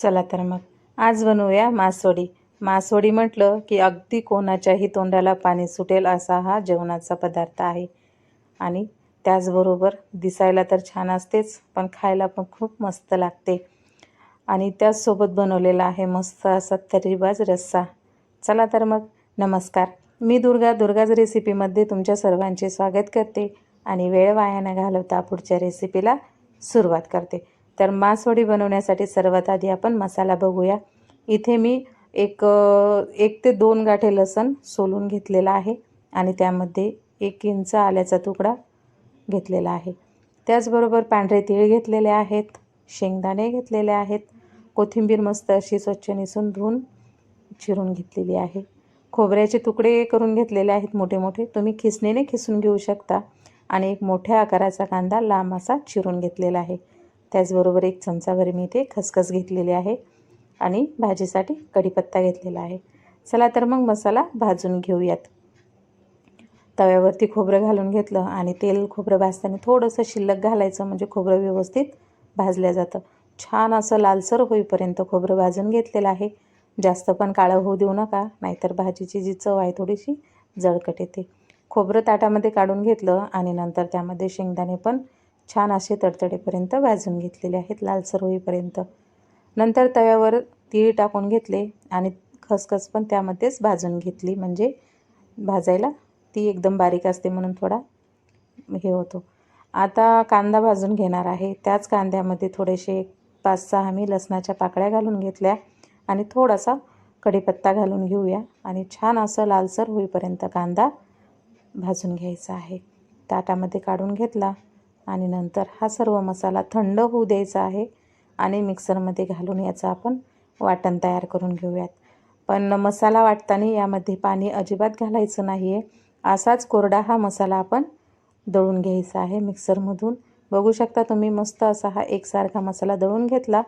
चला तर मग. आज बनवूया मासोडी. मासोडी म्हटलं की अगदी कोणाच्याही तोंडाला पाणी सुटेल असा हा जेवणाचा पदार्थ आहे. आणि त्याचबरोबर दिसायला तर छान असतेच पण खायला पण खूप मस्त लागते. आणि त्याचसोबत बनवलेला आहे मस्त असा तर्रीबाज रस्सा. चला तर मग. नमस्कार. मी दुर्गा दुर्गाज रेसिपीमध्ये तुमच्या सर्वांचे स्वागत करते आणि वेळ वाया न घालवता पुढच्या रेसिपीला सुरुवात करते. तर मासवडी बनवण्यासाठी सर्वात आधी आपण मसाला बघूया. इथे मी एक एक ते दोन गाठे लसण सोलून घेतलेला आहे आणि त्यामध्ये एक इंच आल्याचा तुकडा घेतलेला आहे. त्याचबरोबर पांढरे तीळ घेतलेले आहेत शेंगदाणे घेतलेले आहेत कोथिंबीर मस्त अशी स्वच्छ निसून धुवून चिरून घेतलेली आहे. खोबऱ्याचे तुकडे करून घेतलेले आहेत मोठे मोठे तुम्ही खिसणीने खिसून घेऊ शकता आणि एक मोठ्या आकाराचा कांदा लांब असा चिरून घेतलेला आहे. त्याचबरोबर एक चमचाभर मी इथे खसखस घेतलेली आहे आणि भाजीसाठी कढीपत्ता घेतलेला आहे. चला तर मग मसाला भाजून घेऊयात. तव्यावरती खोबरं घालून घेतलं आणि तेल खोबरं भाजताना थोडंसं शिल्लक घालायचं म्हणजे खोबरं व्यवस्थित भाजलं जातं. छान असं लालसर होईपर्यंत खोबरं भाजून घेतलेलं आहे. जास्त पण काळं होऊ देऊ नका नाहीतर भाजीची जी चव आहे थोडीशी जळकट येते. खोबरं ताटामध्ये काढून घेतलं आणि नंतर त्यामध्ये शेंगदाणे पण छान असे तडतडेपर्यंत भाजून घेतलेले आहेत लालसर होईपर्यंत नंतर तव्यावर तीळ टाकून घेतले आणि खसखस पण त्यामध्येच भाजून घेतली. म्हणजे भाजायला ती एकदम बारीक असते म्हणून थोडा हे होतो. आता कांदा भाजून घेणार आहे. त्याच कांद्यामध्ये थोडेसे पाच सहा मी लसणाच्या पाकळ्या घालून घेतल्या आणि थोडासा कढीपत्ता घालून घेऊया. आणि छान असं लालसर होईपर्यंत कांदा भाजून घ्यायचा आहे. ताटामध्ये काढून घेतला. आणि नंतर हा सर्व मसाला थंड होऊ द्यायचा आहे आणि मिक्सरमध्ये घालून याचं आपण वाटण तयार करून घेऊयात. पण मसाला वाटताना यामध्ये पाणी अजिबात घालायचं नाही आहे असाच कोरडा हा मसाला आपण दळून घ्यायचा आहे मिक्सरमधून. बघू शकता तुम्ही मस्त असा हा एकसारखा मसाला दळून घेतला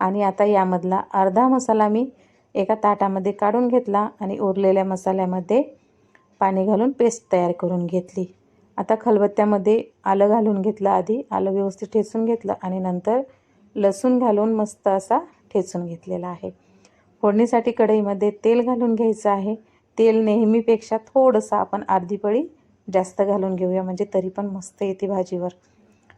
आणि आता यामधला अर्धा मसाला मी एका ताटामध्ये काढून घेतला आणि उरलेल्या मसाल्यामध्ये पाणी घालून पेस्ट तयार करून घेतली. आता खलबत्त्यामध्ये आलं घालून घेतलं आधी आलं व्यवस्थित ठेचून घेतलं आणि नंतर लसूण घालून मस्त असा ठेचून घेतलेला आहे. फोडणीसाठी कढईमध्ये तेल घालून घ्यायचं आहे. तेल नेहमीपेक्षा थोडंसं आपण अर्धी पळी जास्त घालून घेऊया म्हणजे तरी पण मस्त येते भाजीवर.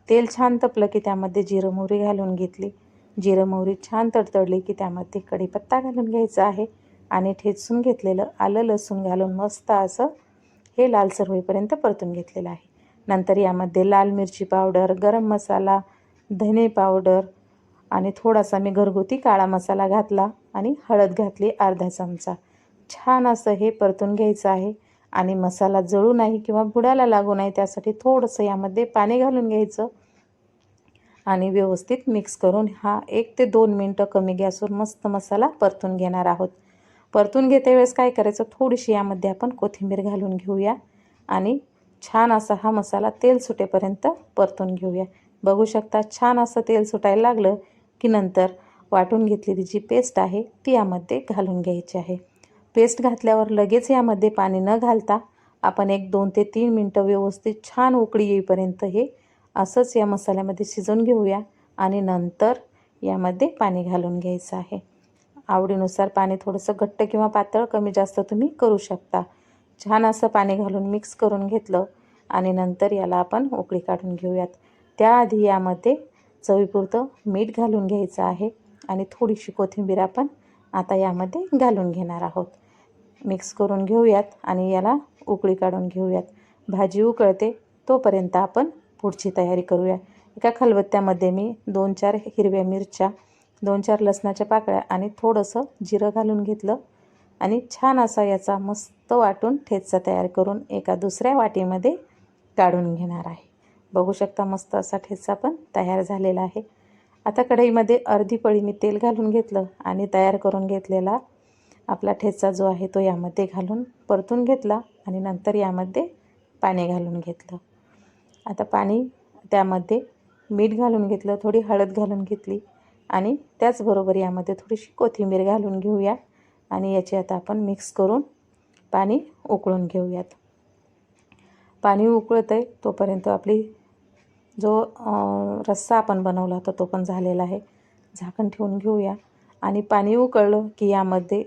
तेल छान तपलं की त्यामध्ये जिरं मोहरी घालून घेतली. जिरं मोहरी छान तडतडली की त्यामध्ये कढीपत्ता घालून घ्यायचा आहे आणि ठेचून घेतलेलं आलं लसूण घालून मस्त असं हे लालसर होईपर्यंत परतून घेतलेलं आहे. नंतर यामध्ये लाल मिरची पावडर गरम मसाला धने पावडर आणि थोडासा मी घरगुती काळा मसाला घातला आणि हळद घातली अर्धा चमचा. छान असं हे परतून घ्यायचं आहे आणि मसाला जळू नाही किंवा बुडायला लागू नाही त्यासाठी थोडंसं यामध्ये पाणी घालून घ्यायचं आणि व्यवस्थित मिक्स करून हा एक ते दोन मिनटं कमी गॅसवर मस्त मसाला परतून घेणार आहोत. परतून घेते वेळेस काय करायचं? थोडीशी यामध्ये आपण कोथिंबीर घालून घेऊया आणि छान असा हा मसाला तेल सुटेपर्यंत परतून घेऊया. बघू शकता छान असं तेल सुटायला लागलं की नंतर वाटून घेतलेली जी पेस्ट आहे ती यामध्ये घालून घ्यायची आहे. पेस्ट घातल्यावर लगेच यामध्ये पाणी न घालता आपण एक दोन ते तीन मिनटं व्यवस्थित छान उकळी येईपर्यंत हे असंच या मसाल्यामध्ये शिजवून घेऊया आणि नंतर यामध्ये पाणी घालून घ्यायचं आहे. आवडीनुसार पाणी थोडंसं घट्ट किंवा पातळ कमी जास्त तुम्ही करू शकता. छान असं पाणी घालून मिक्स करून घेतलं आणि नंतर याला आपण उकळी काढून घेऊयात. त्याआधी यामध्ये चवीपुरतं मीठ घालून घ्यायचं आहे आणि थोडीशी कोथिंबीर आपण आता यामध्ये घालून घेणार आहोत. मिक्स करून घेऊयात आणि याला उकळी काढून घेऊयात. भाजी उकळते तोपर्यंत आपण पुढची तयारी करूया. एका खलबत्त्यामध्ये मी दोन चार हिरव्या मिरच्या दोन चार लसणाच्या पाकळ्या आणि थोडंसं जिरं घालून घेतलं आणि छान असा याचा मस्त वाटून ठेचा तयार करून एका दुसऱ्या वाटीमध्ये काढून घेणार आहे. बघू शकता मस्त असा ठेचा पण तयार झालेला आहे. आता कढईमध्ये अर्धी पळी मी तेल घालून घेतलं आणि तयार करून घेतलेला आपला ठेचा जो आहे तो यामध्ये घालून परतून घेतला आणि नंतर यामध्ये पाणी घालून घेतलं. आता पाणी त्यामध्ये मीठ घालून घेतलं थोडी हळद घालून घेतली. आणि त्याचबरोबर यामध्ये थोडीशी कोथिंबीर घालून घेऊया. आणि याची आता आपण मिक्स करून पाणी उकळून घेऊयात. पाणी उकळत आहे तोपर्यंत आपली जो रस्सा आपण बनवला होता तो पण झालेला आहे. झाकण ठेवून घेऊया. आणि पाणी उकळलं की यामध्ये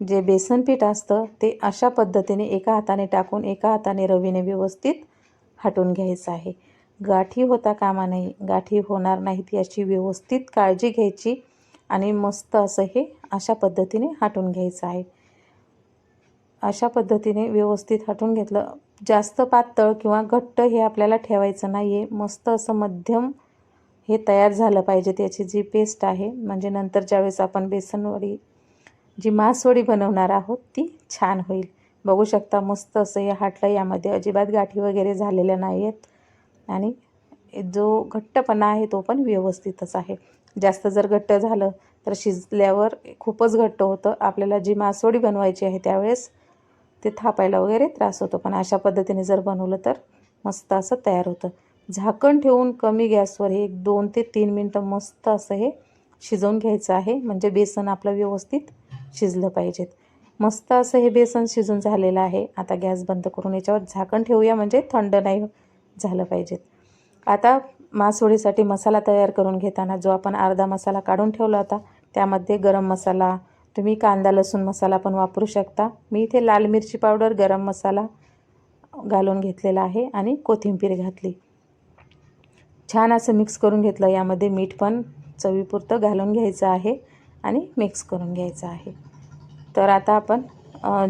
जे बेसन पीठ असतं ते अशा पद्धतीने एका हाताने टाकून एका हाताने रवीने व्यवस्थित हटून घ्यायचं आहे. गाठी होता कामा नाही गाठी होणार नाहीत याची व्यवस्थित काळजी घ्यायची आणि मस्त असं हे अशा पद्धतीने हटून घ्यायचं आहे. अशा पद्धतीने व्यवस्थित हटून घेतलं. जास्त पातळ किंवा घट्ट हे आपल्याला ठेवायचं नाही आहे मस्त असं मध्यम हे तयार झालं पाहिजे त्याची जी पेस्ट आहे. म्हणजे नंतर ज्यावेळेस आपण बेसनवडी जी मासवडी बनवणार आहोत ती छान होईल. बघू शकता मस्त असं हे हाटलं यामध्ये अजिबात गाठी वगैरे झालेल्या नाही आहेत आणि जो घट्टपणा आहे तो पण व्यवस्थितच आहे. जास्त जर घट्ट झालं तर शिजल्यावर खूपच घट्ट होतं. आपल्याला जी मासोडी बनवायची आहे त्यावेळेस ते थापायला वगैरे त्रास होतो. पण अशा पद्धतीने जर बनवलं तर मस्त असं तयार होतं. झाकण ठेवून कमी गॅसवर हे एक दोन ते तीन मिनटं मस्त असं हे शिजवून घ्यायचं आहे. म्हणजे बेसन आपलं व्यवस्थित शिजलं पाहिजेत. मस्त असं हे बेसन शिजून झालेलं आहे. आता गॅस बंद करून याच्यावर झाकण ठेवूया. म्हणजे थंड नाही झालं पाहिजेत आता मासोळीसाठी मसाला तयार करून घेताना जो आपण अर्धा मसाला काढून ठेवला होता त्यामध्ये गरम मसाला तुम्ही कांदा लसूण मसाला पण वापरू शकता. मी इथे लाल मिरची पावडर गरम मसाला घालून घेतलेला आहे आणि कोथिंबीर घातली. छान असं मिक्स करून घेतलं. यामध्ये मीठ पण चवीपुरतं घालून घ्यायचं आहे आणि मिक्स करून घ्यायचं आहे. तर आता आपण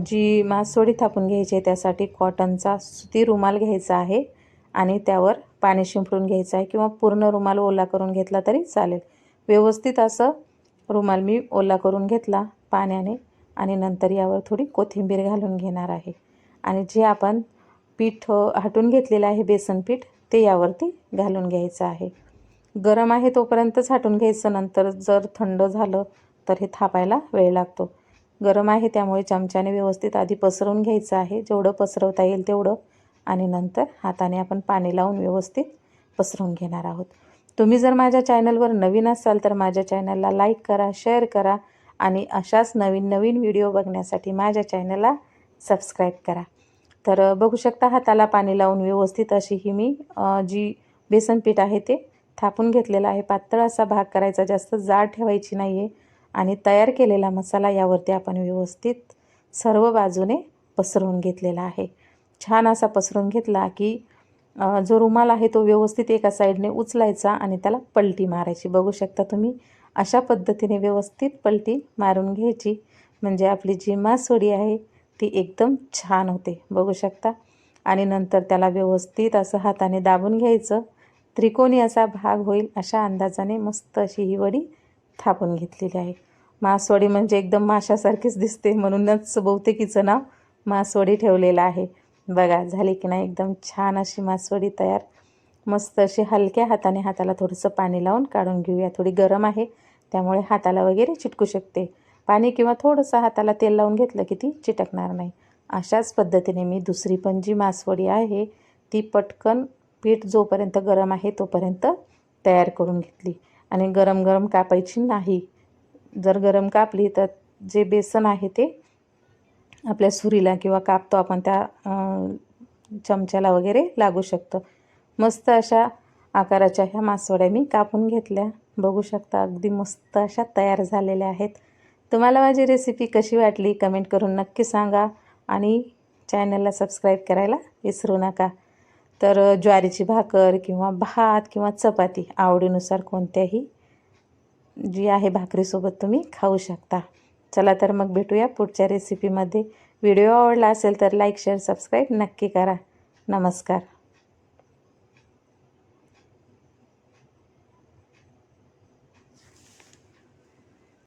जी मासोडी थापून घ्यायची आहे त्यासाठी कॉटनचा सुती रुमाल घ्यायचा आहे. आणि त्यावर पाणी शिंपडून घ्यायचं आहे किंवा पूर्ण रुमाल ओला करून घेतला तरी चालेल. व्यवस्थित असं रुमाल मी ओला करून घेतला पाण्याने आणि नंतर यावर थोडी कोथिंबीर घालून घेणार आहे. आणि जे आपण पीठ हटून घेतलेलं आहे बेसन पीठ ते यावरती घालून घ्यायचं आहे. गरम आहे तोपर्यंतच हटून घ्यायचं नंतर जर थंड झालं तर हे थापायला वेळ लागतो. गरम आहे त्यामुळे चमच्याने व्यवस्थित आधी पसरवून घ्यायचं आहे. जेवढं पसरवता येईल तेवढं आणि नंतर हाताने आपण पाणी लावून व्यवस्थित पसरवून घेणार आहोत. तुम्ही जर माझ्या चॅनलवर नवीन असाल तर माझ्या चॅनलला लाईक करा शेअर करा आणि अशाच नवीन नवीन व्हिडिओ बघण्यासाठी माझ्या चॅनलला सबस्क्राईब करा. तर बघू शकता हाताला पाणी लावून व्यवस्थित अशी ही मी जी बेसन पीठ आहे ते थापून घेतलेलं आहे. पातळ असा भाग करायचा जास्त जाड ठेवायची नाही आहे आणि तयार केलेला मसाला यावरती आपण व्यवस्थित सर्व बाजूने पसरवून घेतलेला आहे. छान असा पसरून घेतला की जो रुमाल आहे तो व्यवस्थित एका साईडने उचलायचा आणि त्याला पलटी मारायची. बघू शकता तुम्ही अशा पद्धतीने व्यवस्थित पलटी मारून घ्यायची. म्हणजे आपली जी मासवडी आहे ती एकदम छान होते. बघू शकता. आणि नंतर त्याला व्यवस्थित असं हाताने दाबून घ्यायचं. त्रिकोणी असा भाग होईल अशा अंदाजाने मस्त अशी ही वडी थापून घेतलेली आहे. मासवडी म्हणजे एकदम माशासारखीच दिसते म्हणूनच बहुतेकीचं नाव मासवडी ठेवलेलं आहे. बघा झाली की नाही? एकदम छान अशी मासवडी तयार. मस्त अशी हलक्या हाताने हाताला थोडंसं पाणी लावून काढून घेऊया. थोडी गरम आहे त्यामुळे हाताला वगैरे चिटकू शकते. पाणी किंवा थोडंसं हाताला तेल लावून घेतलं की ती चिटकणार नाही. अशाच पद्धतीने मी दुसरी पण जी मासवडी आहे ती पटकन पीठ जोपर्यंत गरम आहे तोपर्यंत तयार करून घेतली. आणि गरम गरम कापायची नाही. जर गरम कापली तर जे बेसन आहे ते आपल्या सुरीला किंवा कापतो आपण त्या चमच्याला वगैरे लागू शकतो. मस्त अशा आकाराच्या ह्या मासवड्या मी कापून घेतल्या. बघू शकता अगदी मस्त अशा तयार झालेल्या आहेत. तुम्हाला माझी रेसिपी कशी वाटली कमेंट करून नक्की सांगा आणि चॅनलला सबस्क्राईब करायला विसरू नका. तर ज्वारीची भाकर किंवा भात किंवा चपाती आवडीनुसार कोणत्याही जी आहे भाकरीसोबत तुम्ही खाऊ शकता. चला तर मग भेटूया पुढच्या रेसिपीमध्ये व्हिडिओ आवडला असेल तर लाईक शेअर सबस्क्राईब नक्की करा. नमस्कार.